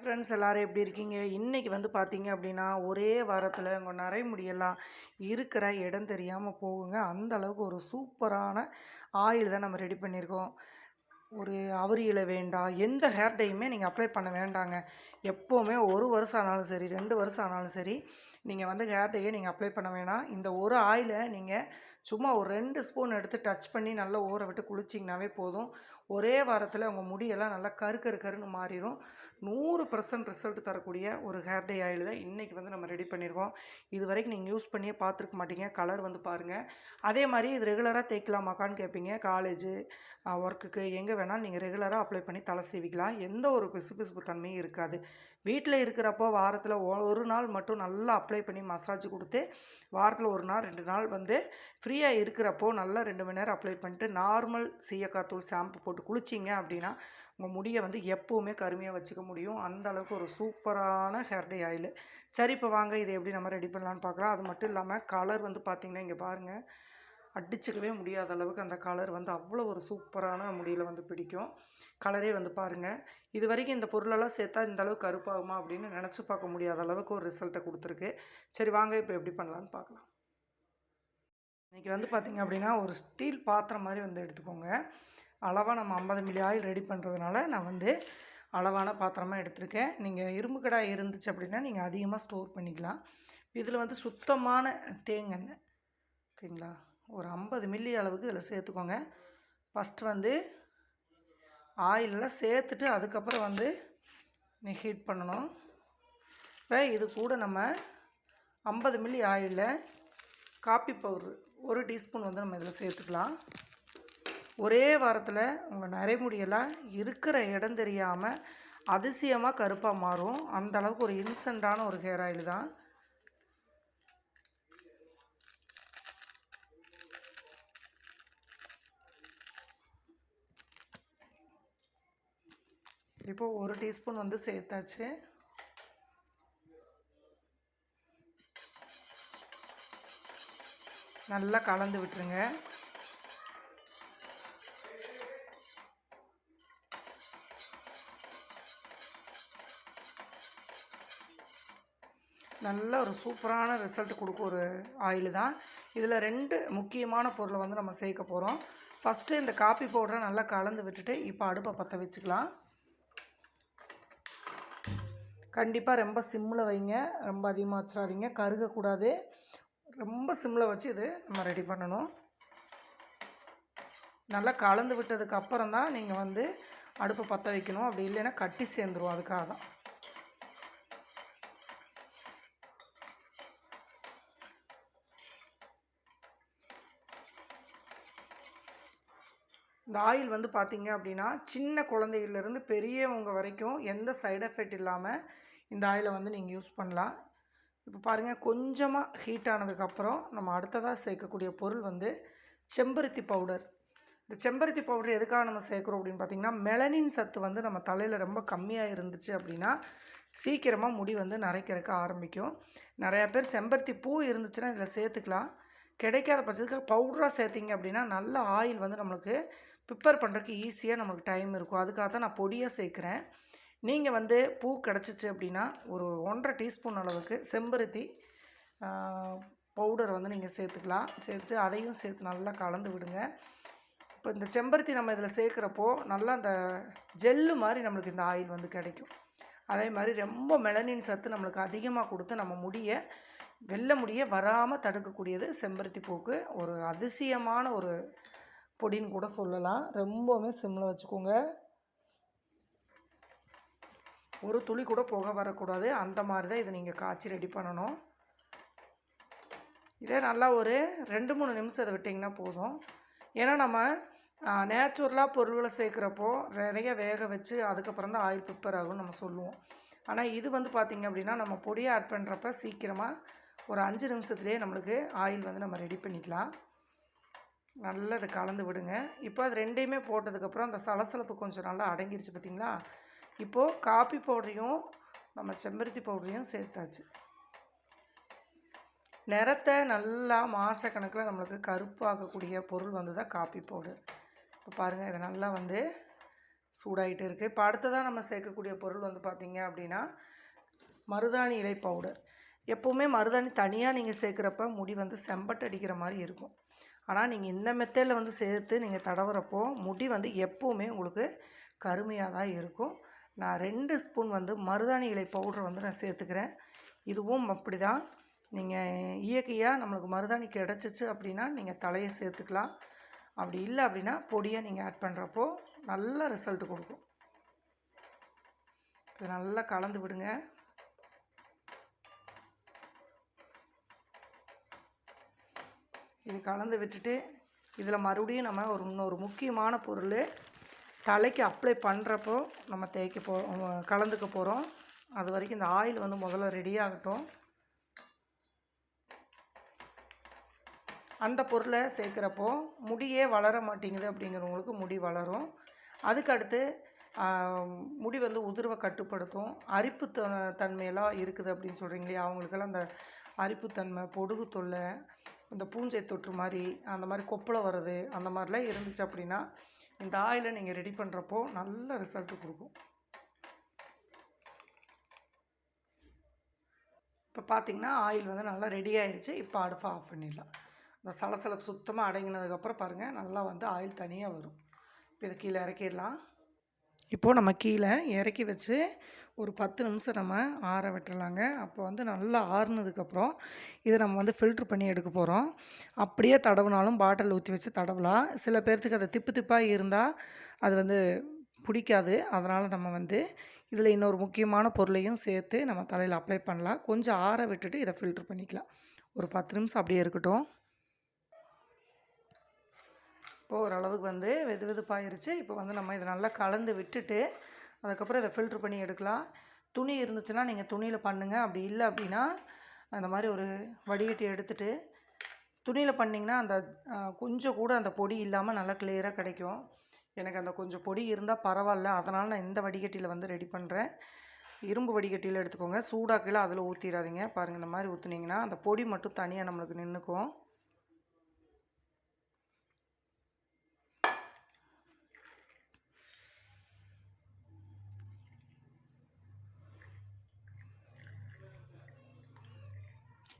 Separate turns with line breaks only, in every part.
Friends எல்லோரும் எப்படி இருக்கீங்க? இன்றைக்கி வந்து பார்த்தீங்க அப்படின்னா ஒரே வாரத்தில் உங்கள் நிறைய முடியெல்லாம் இருக்கிற இடம் தெரியாமல் போகுங்க. அந்த அளவுக்கு ஒரு சூப்பரான ஆயில் தான் நம்ம ரெடி பண்ணியிருக்கோம். ஒரு அவரியில் வேண்டாம் எந்த ஹேர் டையுமே நீங்கள் அப்ளை பண்ண வேண்டாங்க. எப்போவுமே ஒரு வருஷம் ஆனாலும் சரி ரெண்டு வருஷம் ஆனாலும் சரி நீங்கள் வந்து ஹேர் டையை நீங்கள் அப்ளை பண்ண வேணாம். இந்த ஒரு ஆயிலை நீங்கள் சும்மா ஒரு ரெண்டு ஸ்பூன் எடுத்து டச் பண்ணி நல்லா ஊற விட்டு குளிச்சிங்கனாவே போதும். ஒரே வாரத்தில் உங்கள் முடியெல்லாம் நல்லா கரு கரு கருன்னு மாறிடும் நூறு பர்சன்ட் ரிசல்ட் தரக்கூடிய ஒரு ஹேர் டே ஆயில் தான் இன்றைக்கி வந்து நம்ம ரெடி பண்ணியிருக்கோம் இது வரைக்கும் நீங்கள் யூஸ் பண்ணியே பார்த்துருக்க மாட்டீங்க. கலர் வந்து பாருங்கள் அதே மாதிரி இது ரெகுலராக தேய்க்கலாமாக்கான்னு கேட்பீங்க காலேஜு ஒர்க்குக்கு எங்கே வேணாலும் நீங்கள் ரெகுலராக அப்ளை பண்ணி தலை சீவிக்கலாம். எந்த ஒரு பிசுபிசுப்பு தன்மையும் இருக்காது. வீட்டில் இருக்கிறப்போ வாரத்தில் ஒரு நாள் மட்டும் நல்லா அப்ளை பண்ணி மசாஜ் கொடுத்து வாரத்தில் ஒரு நாள் ரெண்டு நாள் வந்து ஃப்ரீயாக இருக்கிறப்போ நல்லா ரெண்டு மணி நேரம் அப்ளை பண்ணிட்டு நார்மல் சீயக்காத்தூள் ஷாம்பு போட்டு குளிச்சிங்க அப்படின்னா உங்கள் முடியை வந்து எப்போவுமே கருமையாக வச்சுக்க முடியும். அந்த அளவுக்கு ஒரு சூப்பரான ஹேர் டே ஆயில். சரி இப்போ வாங்க இதை எப்படி நம்ம ரெடி பண்ணலான்னு பார்க்கலாம் அது மட்டும் இல்லாமல் கலர் வந்து பார்த்திங்கன்னா இங்கே பாருங்கள் அடிச்சுக்கவே முடியாத அளவுக்கு அந்த கலர் வந்து அவ்வளோ ஒரு சூப்பரான முடியில் வந்து பிடிக்கும். கலரே வந்து பாருங்கள் இது வரைக்கும் இந்த பொருளெல்லாம் சேர்த்தா இந்த அளவுக்கு கருப்பாகுமா அப்படின்னு நினச்சி பார்க்க முடியாத அளவுக்கு ஒரு ரிசல்ட்டை கொடுத்துருக்கு. சரி வாங்க இப்போ எப்படி பண்ணலான்னு பார்க்கலாம் இன்றைக்கி வந்து பார்த்திங்க அப்படின்னா ஒரு ஸ்டீல் பாத்திரம் மாதிரி வந்து எடுத்துக்கோங்க. அளவாக நம்ம ஐம்பது மில்லி ஆயில் ரெடி பண்ணுறதுனால நான் வந்து அளவான பாத்திரமாக எடுத்திருக்கேன். நீங்கள் இரும்பு கடாய் இருந்துச்சு அப்படின்னா நீங்கள் அதிகமாக ஸ்டோர் பண்ணிக்கலாம். இதில் வந்து சுத்தமான தேங்கெண்ணெய் ஓகேங்களா? ஒரு ஐம்பது மில்லி அளவுக்கு இதில் சேர்த்துக்கோங்க. ஃபஸ்ட்டு வந்து ஆயிலெலாம் சேர்த்துட்டு அதுக்கப்புறம் வந்து நீ ஹீட் பண்ணணும். இப்போ இது கூட நம்ம ஐம்பது மில்லி ஆயிலில் காப்பி பவுட்ரு ஒரு டீஸ்பூன் வந்து நம்ம இதில் சேர்த்துக்கலாம். ஒரே வாரத்தில் உங்கள் நரைமுடியெல்லாம் இருக்கிற இடம் தெரியாமல் அதிசயமாக கருப்பாக மாறும். அந்த அளவுக்கு ஒரு இன்ஸ்டண்ட்டான ஒரு ஹேர் ஆயில் தான். இப்போ ஒரு டீஸ்பூன் வந்து சேர்த்தாச்சு. நல்லா கலந்து விட்டுருங்க. நல்ல ஒரு சூப்பரான ரிசல்ட் கொடுக்கும் ஒரு ஆயில் தான். இதில் ரெண்டு முக்கியமான பொருளை வந்து நம்ம சேர்க்க போகிறோம் ஃபஸ்ட்டு இந்த காப்பி பவுடரை நல்லா கலந்து விட்டுட்டு இப்போ அடுப்பை பற்ற வச்சுக்கலாம். கண்டிப்பாக ரொம்ப சிம்மில் வைங்க. ரொம்ப அதிகமாக வச்சிடாதீங்க. கருகக்கூடாது ரொம்ப சிம்மில் வச்சு இது நம்ம ரெடி பண்ணணும். நல்லா கலந்து விட்டதுக்கு அப்புறம் தான் நீங்கள் வந்து அடுப்பை பற்ற வைக்கணும். அப்படி இல்லைன்னா கட்டி சேர்ந்துரும். அதுக்காக தான் இந்த ஆயில் வந்து பார்த்திங்க அப்படின்னா சின்ன குழந்தையிலேருந்து பெரியவங்க வரைக்கும் எந்த சைடு எஃபெக்ட் இல்லாமல் இந்த ஆயிலை வந்து நீங்கள் யூஸ் பண்ணலாம். இப்போ பாருங்கள் கொஞ்சமாக ஹீட் ஆனதுக்கப்புறம் நம்ம அடுத்ததாக சேர்க்கக்கூடிய பொருள் வந்து செம்பருத்தி பவுடர் இந்த செம்பருத்தி பவுடர் எதுக்காக நம்ம சேர்க்குறோம் அப்படின்னு பார்த்திங்கன்னா மெலனின் சத்து வந்து நம்ம தலையில் ரொம்ப கம்மியாக இருந்துச்சு அப்படின்னா சீக்கிரமாக முடி வந்து நரைக்கிறதுக்கு ஆரம்பிக்கும். நிறையா பேர் செம்பருத்தி பூ இருந்துச்சுன்னா இதில் சேர்த்துக்கலாம். கிடைக்காத பட்சத்துக்கு பவுடராக சேர்த்திங்க அப்படின்னா நல்ல ஆயில் வந்து நம்மளுக்கு ப்ரிப்பேர் பண்ணுறதுக்கு ஈஸியாக நமக்கு டைம் இருக்கும். அதுக்காக தான் நான் பொடியாக சேர்க்குறேன். நீங்கள் வந்து பூ கிடச்சிச்சு அப்படின்னா ஒரு ஒன்றரை டீஸ்பூன் அளவுக்கு செம்பருத்தி பவுடர் வந்து நீங்கள் சேர்த்துக்கலாம். சேர்த்து அதையும் சேர்த்து நல்லா கலந்து விடுங்க. இப்போ இந்த செம்பருத்தி நம்ம இதில் சேர்க்குறப்போ நல்லா அந்த ஜெல்லு மாதிரி நம்மளுக்கு இந்த ஆயில் வந்து கிடைக்கும். அதே மாதிரி ரொம்ப மெலனின் சத்து நம்மளுக்கு அதிகமாக கொடுத்து நம்ம முடிய வெள்ளை முடிய வராமல் தடுக்கக்கூடியது செம்பருத்தி பூக்கு. ஒரு அதிசயமான ஒரு பொடின்னு கூட சொல்லலாம். ரொம்பவுமே சிம்மில் வச்சுக்கோங்க. ஒரு துளி கூட புகை வரக்கூடாது. அந்த மாதிரி தான் இதை நீங்கள் காய்ச்சி ரெடி பண்ணணும். இதே நல்லா ஒரு ரெண்டு மூணு நிமிஷம் இதை விட்டிங்கன்னா போதும். ஏன்னா நம்ம நேச்சுரலாக பொருள்களை சேர்க்குறப்போ நிறைய வேக வச்சு அதுக்கப்புறம் தான் ஆயில் ப்ரிப்பேர் ஆகும்னு நம்ம சொல்லுவோம். ஆனால் இது வந்து பார்த்திங்க அப்படின்னா நம்ம பொடியை ஆட் பண்ணுறப்ப சீக்கிரமாக ஒரு அஞ்சு நிமிஷத்துலேயே நம்மளுக்கு ஆயில் வந்து நம்ம ரெடி பண்ணிக்கலாம். நல்லா கலந்து விடுங்க. இப்போ அது ரெண்டையுமே போட்டதுக்கப்புறம் அந்த சலசலப்பு கொஞ்சம் நல்லா அடங்கிருச்சு பார்த்திங்களா? இப்போது காப்பி பவுடரையும் நம்ம செம்பருத்தி பவுடரையும் சேர்த்தாச்சு. நிறத்தை நல்லா மாதக்கணக்கில் நம்மளுக்கு கருப்பாக்கக்கூடிய பொருள் வந்து தான் காப்பி பவுடர். இப்போ பாருங்கள் இதை நல்லா வந்து சூடாகிட்டு இருக்குது இப்போ அடுத்ததாக நம்ம சேர்க்கக்கூடிய பொருள் வந்து பார்த்திங்க அப்படின்னா மருதாணி இலை பவுடர். எப்போவுமே மருதாணி தனியாக நீங்கள் சேர்க்குறப்ப முடி வந்து செம்பட்டு அடிக்கிற மாதிரி இருக்கும். ஆனால் நீங்கள் இந்த மெத்தடில் வந்து சேர்த்து நீங்கள் தடவுறப்போ முடி வந்து எப்போவுமே உங்களுக்கு கருமையாக தான் இருக்கும். நான் ரெண்டு ஸ்பூன் வந்து மருதாணி இலை பவுட்ரு வந்து நான் சேர்த்துக்கிறேன். இதுவும் அப்படி தான் நீங்கள் இயற்கையாக நம்மளுக்கு மருதாணி கிடச்சிச்சு அப்படின்னா நீங்கள் தலையை சேர்த்துக்கலாம். அப்படி இல்லை அப்படின்னா பொடியை நீங்கள் ஆட் பண்ணுறப்போ நல்ல ரிசல்ட் கொடுக்கும். இது நல்லா கலந்து விடுங்க. இது கலந்து விட்டுட்டு இதில் மறுபடியும் நம்ம ஒரு இன்னொரு முக்கியமான பொருள் தலைக்கு அப்ளை பண்ணுறப்போ நம்ம தேய்க்க போ கலந்துக்க போகிறோம் அது வரைக்கும் இந்த ஆயில் வந்து முதல்ல ரெடி ஆகட்டும். அந்த பொருளை சேர்க்குறப்போ முடியே வளர மாட்டேங்குது அப்படிங்கிறவங்களுக்கு முடி வளரும். அதுக்கடுத்து முடி வந்து உதிர்வை கட்டுப்படுத்தும். அரிப்பு த தன்மையெல்லாம் இருக்குது அப்படின்னு சொல்கிறீங்களே அவங்களுக்கெல்லாம் அந்த அரிப்புத்தன்மை பொடுகு தொல்லை இந்த பூஞ்சை தொற்று மாதிரி அந்த மாதிரி கொப்பளை வர்றது அந்த மாதிரிலாம் இருந்துச்சு அப்படின்னா இந்த ஆயிலை நீங்கள் ரெடி பண்ணுறப்போ நல்ல ரிசல்ட் கொடுக்கும். இப்போ பார்த்தீங்கன்னா ஆயில் வந்து நல்லா ரெடி ஆயிடுச்சு இப்போ அடுப்பை ஆஃப் பண்ணிடலாம். இந்த சலசலப்பு சுத்தமாக அடங்கினதுக்கப்புறம் பாருங்கள் நல்லா வந்து ஆயில் தனியாக வரும். இப்போ இதை கீழே இறக்கிடலாம். இப்போது நம்ம கீழே இறக்கி வச்சு ஒரு பத்து நிமிஷம் நம்ம ஆற விட்டுறலாங்க. அப்போ வந்து நல்லா ஆறுனதுக்கப்புறம் இதை நம்ம வந்து ஃபில்ட்ரு பண்ணி எடுக்க போகிறோம் அப்படியே தடவுனாலும் பாட்டில் ஊற்றி வச்சு தடவலாம். சில பேர்த்துக்கு அதை திப்பு திப்பாக இருந்தால் அது வந்து பிடிக்காது. அதனால் நம்ம வந்து இதில் இன்னொரு முக்கியமான பொருளையும் சேர்த்து நம்ம தலையில் அப்ளை பண்ணலாம். கொஞ்சம் ஆற விட்டுட்டு இதை ஃபில்ட்ரு பண்ணிக்கலாம். ஒரு பத்து நிமிஷம் அப்படியே இருக்கட்டும். இப்போது ஓரளவுக்கு வந்து வெது வெதுப்பாயிருச்சு. இப்போ வந்து நம்ம இதை நல்லா கலந்து விட்டுட்டு அதுக்கப்புறம் இதை ஃபில்ட்ரு பண்ணி எடுக்கலாம். துணி இருந்துச்சுன்னா நீங்கள் துணியில் பண்ணுங்கள் அப்படி இல்லை அப்படின்னா அந்த மாதிரி ஒரு வடிகட்டி எடுத்துகிட்டு துணியில் பண்ணிங்கன்னா அந்த கொஞ்சம் கூட அந்த பொடி இல்லாமல் நல்லா கிளியராக கிடைக்கும். எனக்கு அந்த கொஞ்சம் பொடி இருந்தால் பரவாயில்ல. அதனால் நான் இந்த வடிகட்டியில் வந்து ரெடி பண்ணுறேன் இரும்பு வடிகட்டியில் எடுத்துக்கோங்க. சூடாக்கில் அதில் ஊற்றிடாதீங்க பாருங்கள் இந்த மாதிரி ஊற்றுனீங்கன்னா அந்த பொடி மட்டும் தனியாக நம்மளுக்கு நின்றுக்கும்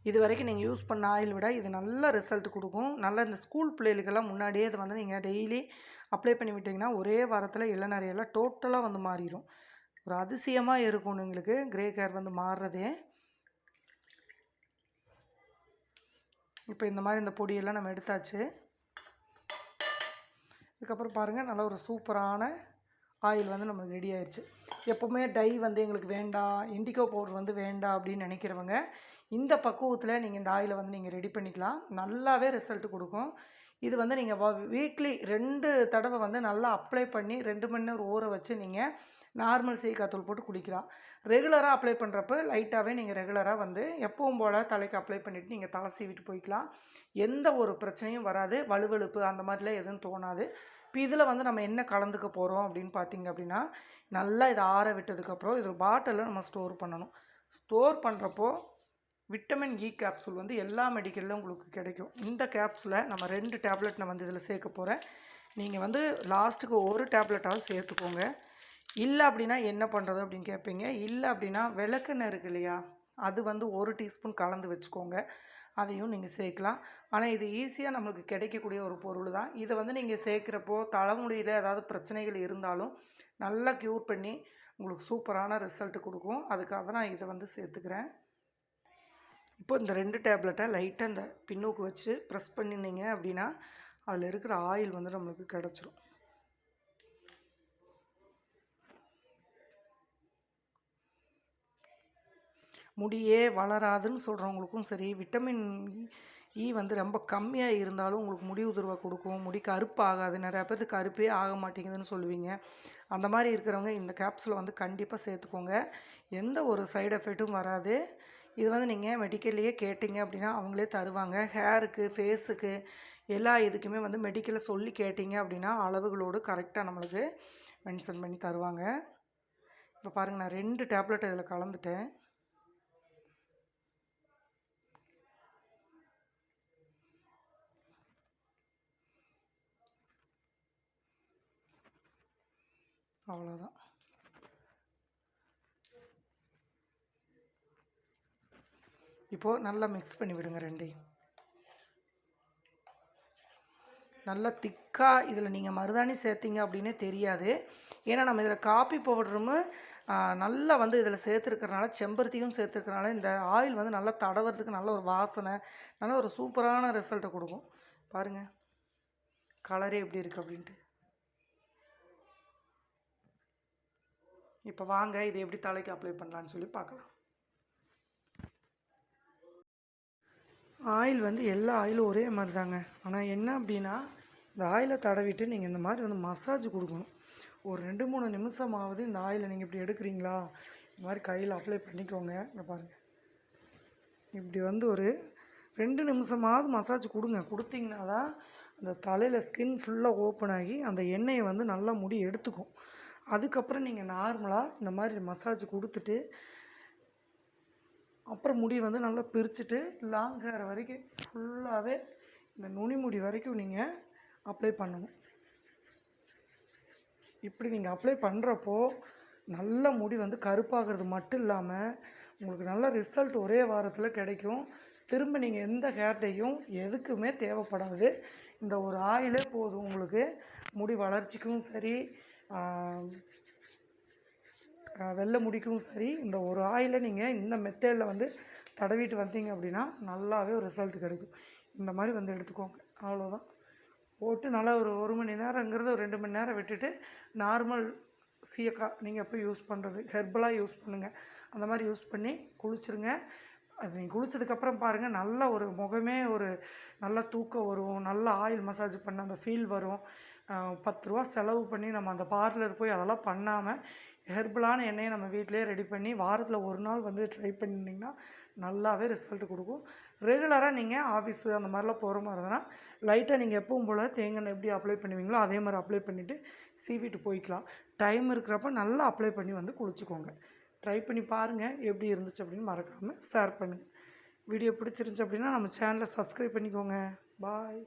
இது வரைக்கும் நீங்கள் யூஸ் பண்ண ஆயில் விட இது நல்ல ரிசல்ட் கொடுக்கும். நல்ல இந்த ஸ்கூல் பிள்ளைகளுக்கெல்லாம் முன்னாடியே இது வந்து நீங்கள் டெய்லி அப்ளை பண்ணி விட்டிங்கன்னா ஒரே வாரத்தில் இளநறையெல்லாம் டோட்டலாக வந்து மாறிடும் ஒரு அதிசயமாக இருக்கும் உங்களுக்கு கிரே கேர் வந்து மாறுறதே. இப்போ இந்த மாதிரி இந்த பொடியெல்லாம் நம்ம எடுத்தாச்சு. இதுக்கப்புறம் பாருங்கள் நல்ல ஒரு சூப்பரான ஆயில் வந்து நம்மளுக்கு ரெடி ஆயிடுச்சு எப்போவுமே டை வந்து எங்களுக்கு வேண்டாம் இண்டிகோ பவுடர் வந்து வேண்டாம் அப்படின்னு நினைக்கிறவங்க இந்த பக்குவத்தில் நீங்கள் இந்த ஆயிலை வந்து நீங்கள் ரெடி பண்ணிக்கலாம். நல்லாவே ரிசல்ட் கொடுக்கும். இது வந்து நீங்கள் வீக்லி ரெண்டு தடவை வந்து நல்லா அப்ளை பண்ணி ரெண்டு மணி நேரம் ஊற வச்சு நீங்கள் நார்மல் சீக்காத்தூள் போட்டு குடிக்கலாம். ரெகுலராக அப்ளை பண்ணுறப்ப லைட்டாகவே நீங்கள் ரெகுலராக வந்து எப்பவும் போல் தலைக்கு அப்ளை பண்ணிவிட்டு நீங்கள் தலை சீவிட்டு போய்க்கலாம். எந்த ஒரு பிரச்சனையும் வராது. வலுவழுப்பு அந்த மாதிரிலாம் எதுவும் தோணாது. இப்போ இதில் வந்து நம்ம என்ன கலந்துக்க போகிறோம் அப்படின்னு பார்த்தீங்க அப்படின்னா நல்லா இதை ஆற விட்டதுக்கப்புறம் இது பாட்டிலில் நம்ம ஸ்டோர் பண்ணணும். ஸ்டோர் பண்ணுறப்போ விட்டமின் e இ கேப்சூல் வந்து எல்லா மெடிக்கலில் உங்களுக்கு கிடைக்கும். இந்த கேப்சூலை நம்ம ரெண்டு டேப்லெட் நான் வந்து இதில் சேர்க்க போகிறேன் நீங்கள் வந்து லாஸ்ட்டுக்கு ஒரு டேப்லெட்டாவது சேர்த்துக்கோங்க. இல்லை அப்படின்னா என்ன பண்ணுறது அப்படின்னு கேட்பீங்க இல்லை அப்படின்னா விளக்கெண்ணெய் இருக்கு இல்லையா? அது வந்து ஒரு டீஸ்பூன் கலந்து வச்சுக்கோங்க. அதையும் நீங்கள் சேர்க்கலாம். ஆனால் இது ஈஸியாக நம்மளுக்கு கிடைக்கக்கூடிய ஒரு பொருள் தான். இதை வந்து நீங்கள் சேர்க்குறப்போ தலைமுடியில் ஏதாவது பிரச்சனைகள் இருந்தாலும் நல்லா க்யூர் பண்ணி உங்களுக்கு சூப்பரான ரிசல்ட் கொடுக்கும். அதுக்காக நான் இதை வந்து சேர்த்துக்கிறேன். இப்போ இந்த ரெண்டு டேப்லெட்டை லைட்டாக இந்த பின்னோக்கு வச்சு ப்ரெஸ் பண்ணினீங்க அப்படின்னா அதில் இருக்கிற ஆயில் வந்து நம்மளுக்கு கிடச்சிரும். முடியே வளராதுன்னு சொல்கிறவங்களுக்கும் சரி விட்டமின் இ e வந்து ரொம்ப கம்மியாக இருந்தாலும் உங்களுக்கு முடி உதிர்வை கொடுக்கும் முடி கருப்பு ஆகாது நிறையா பேருக்கு கருப்பே ஆக மாட்டேங்குதுன்னு சொல்லுவீங்க. அந்த மாதிரி இருக்கிறவங்க இந்த கேப்ஸில் வந்து கண்டிப்பாக சேர்த்துக்கோங்க. எந்த ஒரு சைடு எஃபெக்ட்டும் வராது. இது வந்து நீங்கள் மெடிக்கல்லையே கேட்டிங்க அப்படின்னா அவங்களே தருவாங்க. ஹேருக்கு ஃபேஸுக்கு எல்லா இதுக்குமே வந்து மெடிக்கலில் சொல்லி கேட்டிங்க அப்படின்னா அளவுகளோடு கரெக்டாக நம்மளுக்கு மென்ஷன் பண்ணி தருவாங்க. இப்போ பாருங்கள் நான் ரெண்டு டேப்லெட் இதில் கலந்துட்டேன். அவ்வளோதான் இப்போது நல்லா மிக்ஸ் பண்ணி விடுங்க ரெண்டையும் நல்லா திக்காக இதில் நீங்கள் மருதாணி சேர்த்திங்க அப்படின்னே தெரியாது. ஏன்னா நம்ம இதில் காப்பி பவுடரும் நல்லா வந்து இதில் சேர்த்துருக்கறனால செம்பருத்தியும் சேர்த்துருக்கறனால இந்த ஆயில் வந்து நல்லா தடவுறதுக்கு நல்ல ஒரு வாசனை நல்ல ஒரு சூப்பரான ரிசல்ட்டை கொடுக்கும். பாருங்கள் கலரே எப்படி இருக்குது அப்படின்ட்டு. இப்போ வாங்க இதை எப்படி தலைக்கு அப்ளை பண்ணலான்னு சொல்லி பார்க்கலாம். ஆயில் வந்து எல்லா ஆயிலும் ஒரே மாதிரி தாங்க ஆனால் என்ன அப்படின்னா இந்த ஆயிலை தடவிட்டு நீங்கள் இந்த மாதிரி வந்து மசாஜ் கொடுக்கணும். ஒரு ரெண்டு மூணு நிமிஷமாவது இந்த ஆயிலை நீங்கள் இப்படி எடுக்கிறீங்களா? இந்த மாதிரி கையில் அப்ளை பண்ணிக்கோங்க. இங்கே பாருங்கள் இப்படி வந்து ஒரு ரெண்டு நிமிஷமாவது மசாஜ் கொடுங்க. கொடுத்தீங்கன்னா தான் அந்த தலையில் ஸ்கின் ஃபுல்லாக ஓப்பன் ஆகி அந்த எண்ணெயை வந்து நல்லா முடி எடுத்துக்கும். அதுக்கப்புறம் நீங்கள் நார்மலாக இந்த மாதிரி மசாஜ் கொடுத்துட்டு அப்புறம் முடி வந்து நல்லா பிரிச்சுட்டு லாங் ஹேர் வரைக்கும் ஃபுல்லாகவே இந்த நுனி முடி வரைக்கும் நீங்கள் அப்ளை பண்ணணும். இப்படி நீங்கள் அப்ளை பண்ணுறப்போ நல்ல முடி வந்து கருப்பாகிறது மட்டும் இல்லாமல் உங்களுக்கு நல்ல ரிசல்ட் ஒரே வாரத்தில் கிடைக்கும். திரும்ப நீங்கள் எந்த ஹேர் டேயும் எதுக்குமே தேவைப்படாது. இந்த ஒரு ஆயிலே போதும் உங்களுக்கு. முடி வளர்ச்சிக்கும் சரி வெள்ளை முடிக்கும். சரி இந்த ஒரு ஆயிலை நீங்கள் இந்த மெத்தேடில் வந்து தடவிட்டு வந்தீங்க அப்படின்னா நல்லாவே ஒரு ரிசல்ட் கிடைக்கும். இந்த மாதிரி வந்து எடுத்துக்கோங்க. அவ்வளோதான் போட்டு நல்லா ஒரு ஒரு மணி நேரங்கிறது ஒரு ரெண்டு மணி நேரம் விட்டுட்டு நார்மல் சீயக்காய் நீங்கள் எப்போ யூஸ் பண்ணுறது ஹெர்பலாக யூஸ் பண்ணுங்கள் அந்த மாதிரி யூஸ் பண்ணி குளிச்சுருங்க. அது நீங்கள் குளித்ததுக்கப்புறம் பாருங்கள் நல்ல ஒரு முகமே ஒரு நல்ல தூக்கம் வரும். நல்ல ஆயில் மசாஜ் பண்ண அந்த ஃபீல் வரும். பத்து ரூபா செலவு பண்ணி நம்ம அந்த பார்லர் போய் அதெல்லாம் பண்ணாமல் ஹெர்பலான எண்ணெயை நம்ம வீட்டிலேயே ரெடி பண்ணி வாரத்தில் ஒரு நாள் வந்து ட்ரை பண்ணிங்கன்னா நல்லாவே ரிசல்ட் கொடுக்கும். ரெகுலராக நீங்கள் ஆஃபீஸு அந்த மாதிரிலாம் போகிற மாதிரி இருந்ததுன்னா லைட்டாக நீங்கள் எப்பவும் போல் தேங்காய் எண்ணெய் எப்படி அப்ளை பண்ணுவீங்களோ அதே மாதிரி அப்ளை பண்ணிவிட்டு சீவிட்டு போய்க்கலாம். டைம் இருக்கிறப்ப நல்லா அப்ளை பண்ணி வந்து குளிச்சுக்கோங்க. ட்ரை பண்ணி பாருங்கள் எப்படி இருந்துச்சு அப்படின்னு மறக்காமல் ஷேர் பண்ணுங்கள் வீடியோ பிடிச்சிருந்துச்சு அப்படின்னா நம்ம சேனலை சப்ஸ்கிரைப் பண்ணிக்கோங்க. பாய்